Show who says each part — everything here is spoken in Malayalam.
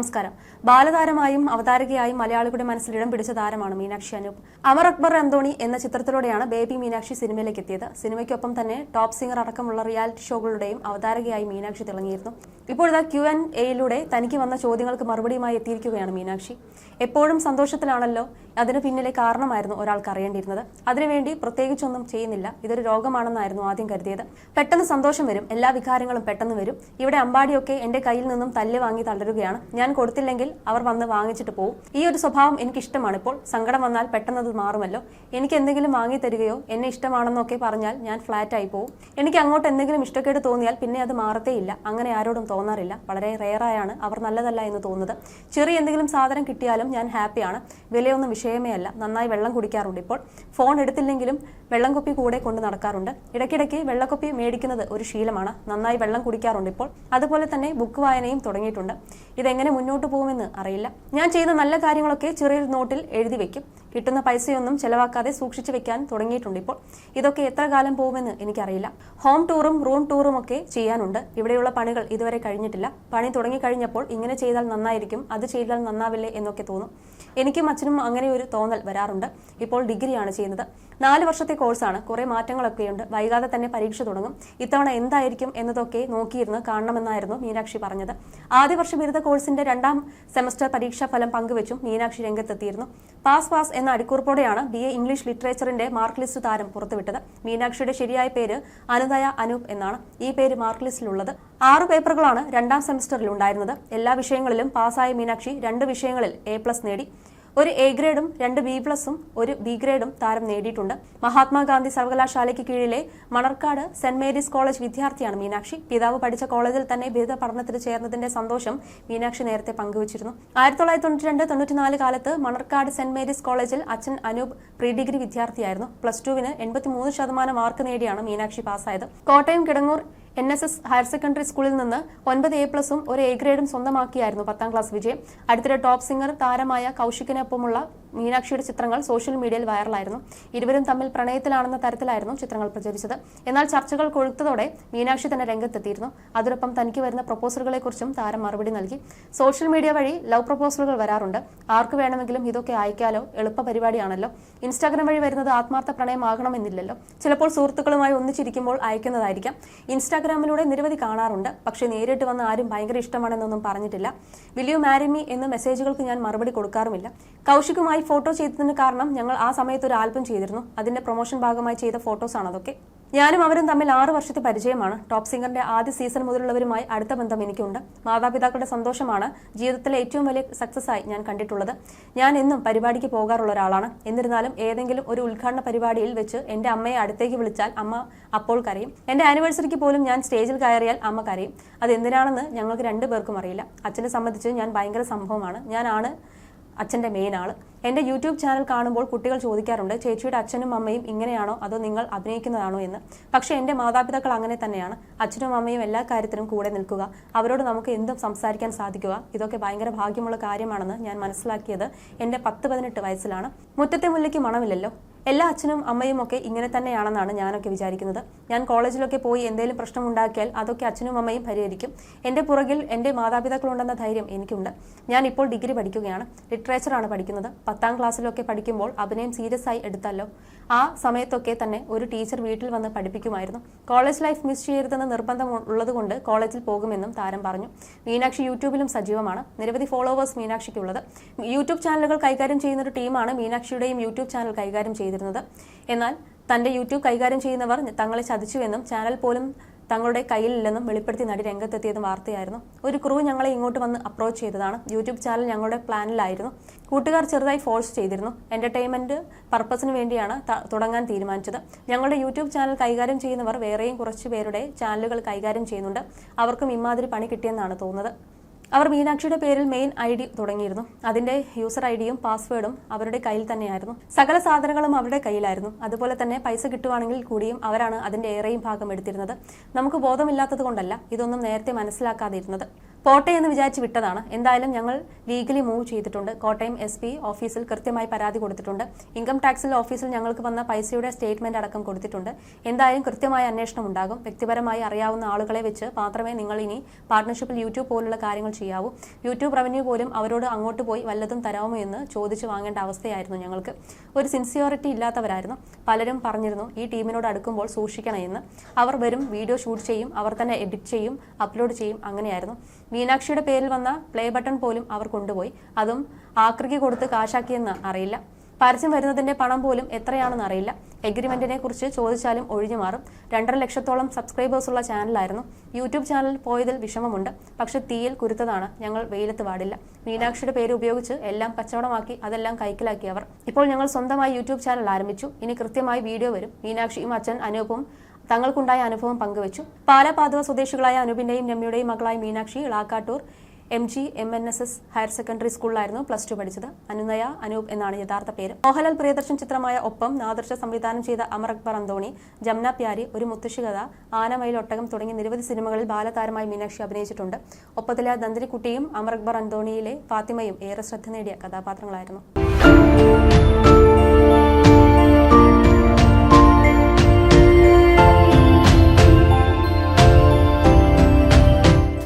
Speaker 1: നമസ്കാരം ബാലതാരമായും അവതാരകയായും മലയാളികളുടെ മനസ്സിൽ ഇടം പിടിച്ച താരമാണ് മീനാക്ഷി അനൂപ്. അമർ അക്ബർ അന്തോണി എന്ന ചിത്രത്തിലൂടെയാണ് ബേബി മീനാക്ഷി സിനിമയിലേക്ക് എത്തിയത് സിനിമയ്ക്കൊപ്പം തന്നെ ടോപ്പ് സിംഗർ അടക്കമുള്ള റിയാലിറ്റി ഷോകളുടെയും അവതാരകയായി മീനാക്ഷി തിളങ്ങിയിരുന്നു. ഇപ്പോഴത്തെ ക്യു എൻ എയിലൂടെ തനിക്ക് വന്ന ചോദ്യങ്ങൾക്ക് മറുപടിയുമായി എത്തിയിരിക്കുകയാണ് മീനാക്ഷി. എപ്പോഴും സന്തോഷത്തിലാണല്ലോ അതിന് പിന്നിലെ കാരണമായിരുന്നു ഒരാൾക്ക് അറിയേണ്ടിയിരുന്നത്. അതിനുവേണ്ടി പ്രത്യേകിച്ചൊന്നും ചെയ്യുന്നില്ല ഇതൊരു രോഗമാണെന്നായിരുന്നു ആദ്യം കരുതിയത്. പെട്ടെന്ന് സന്തോഷം വരും എല്ലാ വികാരങ്ങളും പെട്ടെന്ന് വരും. ഇവിടെ അമ്പാടിയൊക്കെ എന്റെ കയ്യിൽ നിന്നും തല്ല് വാങ്ങി തളരുകയാണ്. ഞാൻ കൊടുത്തില്ലെങ്കിൽ അവർ വന്ന് വാങ്ങിച്ചിട്ട് പോകും ഈ ഒരു സ്വഭാവം എനിക്ക് ഇഷ്ടമാണ് ഇപ്പോൾ സങ്കടം വന്നാൽ പെട്ടെന്ന് അത് മാറുമല്ലോ. എനിക്ക് എന്തെങ്കിലും വാങ്ങി തരികയോ എന്നെ ഇഷ്ടമാണെന്നൊക്കെ പറഞ്ഞാൽ ഞാൻ ഫ്ലാറ്റ് ആയി പോകും എനിക്ക് അങ്ങോട്ട് എന്തെങ്കിലും ഇഷ്ടക്കേട് തോന്നിയാൽ പിന്നെ അത് മാറത്തേയില്ല അങ്ങനെ ആരോടും തോന്നാറില്ല. വളരെ റെയറായാണ് അവർ നല്ലതല്ല എന്ന് തോന്നുന്നത്. ചെറിയ എന്തെങ്കിലും സാധനം കിട്ടിയാലും ഞാൻ ഹാപ്പിയാണ് വിലയൊന്നും വിഷയമേ അല്ല. നന്നായി വെള്ളം കുടിക്കാറുണ്ട് ഇപ്പോൾ. ഫോൺ എടുത്തില്ലെങ്കിലും വെള്ളം കൊപ്പി കൂടെ കൊണ്ട് നടക്കാറുണ്ട്. ഇടയ്ക്കിടയ്ക്ക് വെള്ളക്കുപ്പി മേടിക്കുന്നത് ഒരു ശീലമാണ്. നന്നായി വെള്ളം കുടിക്കാറുണ്ട് ഇപ്പോൾ. അതുപോലെ തന്നെ ബുക്ക് വായനയും തുടങ്ങിയിട്ടുണ്ട്. ഇതെങ്ങനെ മുന്നോട്ട് പോകുമെന്ന് അറിയില്ല. ഞാൻ ചെയ്യുന്ന നല്ല കാര്യങ്ങളൊക്കെ ചെറിയൊരു നോട്ടിൽ എഴുതി വെക്കും. കിട്ടുന്ന പൈസയൊന്നും ചെലവാക്കാതെ സൂക്ഷിച്ചു വെക്കാൻ തുടങ്ങിയിട്ടുണ്ട് ഇപ്പോൾ. ഇതൊക്കെ എത്ര കാലം പോകുമെന്ന് എനിക്കറിയില്ല. ഹോം ടൂറും റൂം ടൂറും ഒക്കെ ചെയ്യാനുണ്ട്. ഇവിടെയുള്ള പണികൾ ഇതുവരെ കഴിഞ്ഞിട്ടില്ല. പണി തുടങ്ങിക്കഴിഞ്ഞപ്പോൾ ഇങ്ങനെ ചെയ്താൽ നന്നായിരിക്കും അത് ചെയ്താൽ നന്നാവില്ലേ എന്നൊക്കെ തോന്നും. എനിക്കും അച്ഛനും അങ്ങനെ ഒരു തോന്നൽ വരാറുണ്ട്. ഇപ്പോൾ ഡിഗ്രിയാണ് ചെയ്യുന്നത്. നാല് വർഷത്തെ കോഴ്സാണ്. കുറെ മാറ്റങ്ങളൊക്കെയുണ്ട്. വൈകാതെ തന്നെ പരീക്ഷ തുടങ്ങും. ഇത്തവണ എന്തായിരിക്കും എന്നതൊക്കെ നോക്കിയിരുന്ന് കാണണമെന്നായിരുന്നു മീനാക്ഷി പറഞ്ഞത്. ആദ്യ വർഷ ബിരുദ കോഴ്സിന്റെ രണ്ടാം സെമസ്റ്റർ പരീക്ഷാ ഫലം പങ്കുവച്ചും മീനാക്ഷി രംഗത്തെത്തിയിരുന്നു. പാസ് പാസ് എന്ന അടിക്കുറിപ്പോടെയാണ് ബി എ ഇംഗ്ലീഷ് ലിറ്ററേച്ചറിന്റെ മാർക്ക് ലിസ്റ്റ് താരം പുറത്തുവിട്ടത്. മീനാക്ഷിയുടെ ശരിയായ പേര് അനുദയ അനൂപ് എന്നാണ്. ഈ പേര് മാർക്ക് ലിസ്റ്റിലുള്ളത്. ആറ് പേപ്പറുകളാണ് രണ്ടാം സെമസ്റ്ററിൽ ഉണ്ടായിരുന്നത്. എല്ലാ വിഷയങ്ങളിലും പാസ്സായ മീനാക്ഷി രണ്ട് വിഷയങ്ങളിൽ എ പ്ലസ് നേടി. ഒരു എ ഗ്രേഡും രണ്ട് ബി പ്ലസും ഒരു ബി ഗ്രേഡും താരം നേടിയിട്ടുണ്ട്. മഹാത്മാഗാന്ധി സർവകലാശാലയ്ക്ക് കീഴിലെ മണർക്കാട് സെന്റ് മേരീസ് കോളേജ് വിദ്യാർത്ഥിയാണ് മീനാക്ഷി. പിതാവ് പഠിച്ച കോളേജിൽ തന്നെ ബിരുദ പഠനത്തിന് ചേർന്നതിന്റെ സന്തോഷം മീനാക്ഷി നേരത്തെ പങ്കുവച്ചിരുന്നു. ആയിരത്തി തൊള്ളായിരത്തി തൊണ്ണൂറ്റി രണ്ട് തൊണ്ണൂറ്റിനാല് കാലത്ത് മണർക്കാട് സെന്റ് മേരീസ് കോളേജിൽ അച്ഛൻ അനൂപ് പ്രീ ഡിഗ്രി വിദ്യാർത്ഥിയായിരുന്നു. പ്ലസ് ടുവിന് എൺപത്തിമൂന്ന് ശതമാനം മാർക്ക് നേടിയാണ് Meenakshi പാസ്സായത്. Kottayam Kidangoor N S S higher secondary സ്കൂളിൽ നിന്ന് ഒൻപത് എ പ്ലസും ഒരു എ ഗ്രേഡും സ്വന്തമാക്കിയായിരുന്നു പത്താം ക്ലാസ് വിജയം. അടുത്തിടെ ടോപ്പ് സിംഗർ താരമായ കൗശിക്കിനൊപ്പമുള്ള മീനാക്ഷിയുടെ ചിത്രങ്ങൾ സോഷ്യൽ മീഡിയയിൽ വൈറലായിരുന്നു. ഇരുവരും തമ്മിൽ പ്രണയത്തിലാണെന്ന തരത്തിലായിരുന്നു ചിത്രങ്ങൾ പ്രചരിച്ചത്. എന്നാൽ ചർച്ചകൾ കൊഴുത്തതോടെ മീനാക്ഷി തന്നെ രംഗത്തെത്തിയിരുന്നു. അതോടൊപ്പം തനിക്ക് വരുന്ന പ്രപ്പോസലുകളെക്കുറിച്ചും താരം മറുപടി നൽകി. സോഷ്യൽ മീഡിയ വഴി ലവ് പ്രപ്പോസലുകൾ വരാറുണ്ട്. ആർക്ക് വേണമെങ്കിലും ഇതൊക്കെ അയക്കാലോ? എളുപ്പ പരിപാടിയാണല്ലോ. ഇൻസ്റ്റാഗ്രാം വഴി വരുന്നത് ആത്മാർത്ഥ പ്രണയമാകണമെന്നില്ലല്ലോ. ചിലപ്പോൾ സുഹൃത്തുക്കളുമായി ഒന്നിച്ചിരിക്കുമ്പോൾ അയക്കുന്നതായിരിക്കാം. ഇൻസ്റ്റാഗ്രാമിലൂടെ നിരവധി കാണാറുണ്ട്. പക്ഷേ നേരിട്ട് വന്ന് ആരും ഭയങ്കര ഇഷ്ടമാണെന്നൊന്നും പറഞ്ഞിട്ടില്ല. വിൽ യു മീ എന്ന മെസ്സേജുകൾക്ക് ഞാൻ മറുപടി കൊടുക്കാറുമില്ല. കൗശികുമായി ഫോട്ടോ ചെയ്തതിന് കാരണം ഞങ്ങൾ ആ സമയത്ത് ഒരു ആൽബം ചെയ്തിരുന്നു. അതിന്റെ പ്രൊമോഷൻ ഭാഗമായി ചെയ്ത ഫോട്ടോസ് ആണ് അതൊക്കെ. ഞാനും അവരും തമ്മിൽ ആറ് വർഷത്തെ പരിചയമാണ്. ടോപ്പ് സിംഗറിന്റെ ആദ്യ സീസൺ മുതലുള്ളവരുമായി അടുത്ത ബന്ധം എനിക്കുണ്ട്. മാതാപിതാക്കളുടെ സന്തോഷമാണ് ജീവിതത്തിലെ ഏറ്റവും വലിയ സക്സസ് ആയി ഞാൻ കണ്ടിട്ടുള്ളത്. ഞാൻ എന്നും പരിപാടിക്ക് പോകാറുള്ള ഒരാളാണ്. എന്നിരുന്നാലും ഏതെങ്കിലും ഒരു ഉദ്ഘാടന പരിപാടിയിൽ വെച്ച് എന്റെ അമ്മയെ അടുത്തേക്ക് വിളിച്ചാൽ അമ്മ അപ്പോൾ കരയും. എന്റെ ആനിവേഴ്സറിക്ക് പോലും ഞാൻ സ്റ്റേജിൽ കയറിയാൽ അമ്മ കരയും. അത് എന്തിനാണെന്ന് ഞങ്ങൾക്ക് രണ്ടുപേർക്കും അറിയില്ല. അച്ഛനെ സംബന്ധിച്ച് ഞാൻ ഭയങ്കര സംഭവമാണ്. ഞാനാണ് അച്ഛന്റെ മെയിൻ ആൾ എന്റെ യൂട്യൂബ് ചാനൽ കാണുമ്പോൾ കുട്ടികൾ ചോദിക്കാറുണ്ട് ചേച്ചിയുടെ അച്ഛനും അമ്മയും ഇങ്ങനെയാണോ? അതോ നിങ്ങൾ അഭിനയിക്കുന്നതാണോ എന്ന്? പക്ഷേ എന്റെ മാതാപിതാക്കൾ അങ്ങനെ തന്നെയാണ്. അച്ഛനും അമ്മയും എല്ലാ കാര്യത്തിനും കൂടെ നിൽക്കുക. അവരോട് നമുക്ക് എന്തും സംസാരിക്കാൻ സാധിക്കുക. ഇതൊക്കെ ഭയങ്കര ഭാഗ്യമുള്ള കാര്യമാണെന്ന് ഞാൻ മനസ്സിലാക്കിയത് എന്റെ പത്ത് പതിനെട്ട് വയസ്സിലാണ്. മുറ്റത്തെ മുല്ലയ്ക്ക് മണമില്ലല്ലോ. എല്ലാ അച്ഛനും അമ്മയും ഒക്കെ ഇങ്ങനെ തന്നെയാണെന്നാണ് ഞാനൊക്കെ വിചാരിക്കുന്നത്. ഞാൻ കോളേജിലൊക്കെ പോയി എന്തെങ്കിലും പ്രശ്നം ഉണ്ടാക്കിയാൽ അതൊക്കെ അച്ഛനും അമ്മയും പരിഹരിക്കും. എന്റെ പുറകിൽ എന്റെ മാതാപിതാക്കളുണ്ടെന്ന ധൈര്യം എനിക്കുണ്ട്. ഞാൻ ഇപ്പോൾ ഡിഗ്രി പഠിക്കുകയാണ്. ലിറ്ററേച്ചറാണ് പഠിക്കുന്നത്. പത്താം ക്ലാസ്സിലൊക്കെ പഠിക്കുമ്പോൾ അഭിനയം സീരിയസ് ആയി എടുത്തല്ലോ ആ സമയത്തൊക്കെ തന്നെ ഒരു ടീച്ചർ വീട്ടിൽ വന്ന് പഠിപ്പിക്കുമായിരുന്നു. കോളേജ് ലൈഫ് മിസ് ചെയ്യരുതെന്ന് നിർബന്ധം ഉള്ളതുകൊണ്ട് കോളേജിൽ പോകുമെന്നും താരം പറഞ്ഞു. മീനാക്ഷി യൂട്യൂബിലും സജീവമാണ്. നിരവധി ഫോളോവേഴ്സ് മീനാക്ഷിക്കുള്ളത്. യൂട്യൂബ് ചാനലുകൾ കൈകാര്യം ചെയ്യുന്ന ഒരു ടീമാണ് മീനാക്ഷിയുടെയും യൂട്യൂബ് ചാനൽ കൈകാര്യം ചെയ്തിരുന്നത്. എന്നാൽ തന്റെ യൂട്യൂബ് കൈകാര്യം ചെയ്യുന്നവർ തങ്ങളെ ചതിച്ചുവെന്നും ചാനൽ പോലും തങ്ങളുടെ കയ്യിലില്ലെന്നും വെളിപ്പെടുത്തി നടി രംഗത്തെത്തിയത് വാർത്തയായിരുന്നു. ഒരു ക്രൂ ഞങ്ങളെ ഇങ്ങോട്ട് വന്ന് അപ്രോച്ച് ചെയ്തതാണ്. യൂട്യൂബ് ചാനൽ ഞങ്ങളുടെ പ്ലാനിലായിരുന്നു. കൂട്ടുകാർ ചെറുതായി ഫോഴ്സ് ചെയ്തിരുന്നു. എന്റർടൈൻമെന്റ് പർപ്പസിന് വേണ്ടിയാണ് തുടങ്ങാൻ തീരുമാനിച്ചത്. ഞങ്ങളുടെ യൂട്യൂബ് ചാനൽ കൈകാര്യം ചെയ്യുന്നവർ വേറെയും കുറച്ച് പേരുടെ ചാനലുകൾ കൈകാര്യം ചെയ്യുന്നുണ്ട്. അവർക്കും ഇമാതിരി പണി കിട്ടിയെന്നാണ് തോന്നുന്നത്. അവർ മീനാക്ഷിയുടെ പേരിൽ മെയിൻ ഐ ഡി തുടങ്ങിയിരുന്നു. അതിന്റെ യൂസർ ഐ ഡിയും പാസ്വേഡും അവരുടെ കയ്യിൽ തന്നെയായിരുന്നു. സകല സാധനങ്ങളും അവരുടെ കയ്യിലായിരുന്നു. അതുപോലെ തന്നെ പൈസ കിട്ടുവാണെങ്കിൽ കൂടിയും അവരാണ് അതിന്റെ ഏറെയും ഭാഗം എടുത്തിരുന്നത്. നമുക്ക് ബോധമില്ലാത്തത് കൊണ്ടല്ല ഇതൊന്നും നേരത്തെ മനസ്സിലാക്കാതിരുന്നത്. പോട്ടെ എന്ന് വിചാരിച്ച് വിട്ടതാണ്. എന്തായാലും ഞങ്ങൾ ലീഗലി മൂവ് ചെയ്തിട്ടുണ്ട്. കോട്ടയം എസ് പി ഓഫീസിൽ കൃത്യമായി പരാതി കൊടുത്തിട്ടുണ്ട്. ഇൻകം ടാക്സിൽ ഓഫീസിൽ ഞങ്ങൾക്ക് വന്ന പൈസയുടെ സ്റ്റേറ്റ്മെന്റ് അടക്കം കൊടുത്തിട്ടുണ്ട്. എന്തായാലും കൃത്യമായ അന്വേഷണം ഉണ്ടാകും. വ്യക്തിപരമായി അറിയാവുന്ന ആളുകളെ വെച്ച് മാത്രമേ നിങ്ങൾ ഇനി പാർട്ട്ണർഷിപ്പിൽ യൂട്യൂബ് പോലുള്ള കാര്യങ്ങൾ ചെയ്യാവൂ. യൂട്യൂബ് റവന്യൂ പോലും അവരോട് അങ്ങോട്ട് പോയി വല്ലതും തരാമോ എന്ന് ചോദിച്ചു വാങ്ങേണ്ട അവസ്ഥയായിരുന്നു ഞങ്ങൾക്ക്. ഒരു സിൻസിയോറിറ്റി ഇല്ലാത്തവരായിരുന്നു. പലരും പറഞ്ഞിരുന്നു ഈ ടീമിനോട് അടുക്കുമ്പോൾ സൂക്ഷിക്കണം എന്ന്. അവർ വരും വീഡിയോ ഷൂട്ട് ചെയ്യും അവർ തന്നെ എഡിറ്റ് ചെയ്യും അപ്ലോഡ് ചെയ്യും അങ്ങനെയായിരുന്നു. മീനാക്ഷിയുടെ പേരിൽ വന്ന പ്ലേ ബട്ടൺ പോലും അവർ കൊണ്ടുപോയി. അതും ആകൃതി കൊടുത്ത് കാശാക്കിയെന്ന് അറിയില്ല. പരസ്യം വരുന്നതിന്റെ പണം പോലും എത്രയാണെന്ന് അറിയില്ല. എഗ്രിമെന്റിനെ കുറിച്ച് ചോദിച്ചാലും ഒഴിഞ്ഞു മാറും. രണ്ടര ലക്ഷത്തോളം സബ്സ്ക്രൈബേഴ്സ് ഉള്ള ചാനലായിരുന്നു യൂട്യൂബ് ചാനൽ പോയതിൽ വിഷമമുണ്ട്. പക്ഷെ തീയിൽ കുരുത്തതാണ്. ഞങ്ങൾ വെയിലത്ത് പാടില്ല. മീനാക്ഷിയുടെ പേര് ഉപയോഗിച്ച് എല്ലാം കച്ചവടമാക്കി അതെല്ലാം കൈക്കലാക്കിയവർ ഇപ്പോൾ ഞങ്ങൾ സ്വന്തമായി യൂട്യൂബ് ചാനൽ ആരംഭിച്ചു. ഇനി കൃത്യമായി വീഡിയോ വരും. മീനാക്ഷിയും അച്ഛൻ അനൂപും തങ്ങൾക്കുണ്ടായ അനുഭവം പങ്കുവച്ചു. പാലപാതുവ സ്വദേശികളായ അനുപിന്റെയും രമ്യയുടെയും മകളായ Meenakshi Elakkattoor M G M N S S higher secondary സ്കൂളിലായിരുന്നു പ്ലസ് ടു പഠിച്ചത്. അനുനയ അനൂപ് എന്നാണ് യഥാർത്ഥ പേര്. മോഹൻലാൽ പ്രിയദർശൻ ചിത്രമായ ഒപ്പം നാദർശ സംവിധാനം ചെയ്ത അമർ അക്ബർ അന്തോണി ജംന പ്യാരി ഒരു മുത്തശ്ശി കഥ ആനമയിൽ ഒട്ടകം തുടങ്ങിയ നിരവധി സിനിമകളിൽ ബാലതാരമായി മീനാക്ഷി അഭിനയിച്ചിട്ടുണ്ട്. ഒപ്പത്തിലെ നന്ദിനിക്കുട്ടിയും അമർ അക്ബർ അന്തോണിയിലെ ഫാത്തിമയും ഏറെ ശ്രദ്ധ നേടിയ കഥാപാത്രങ്ങളായിരുന്നു.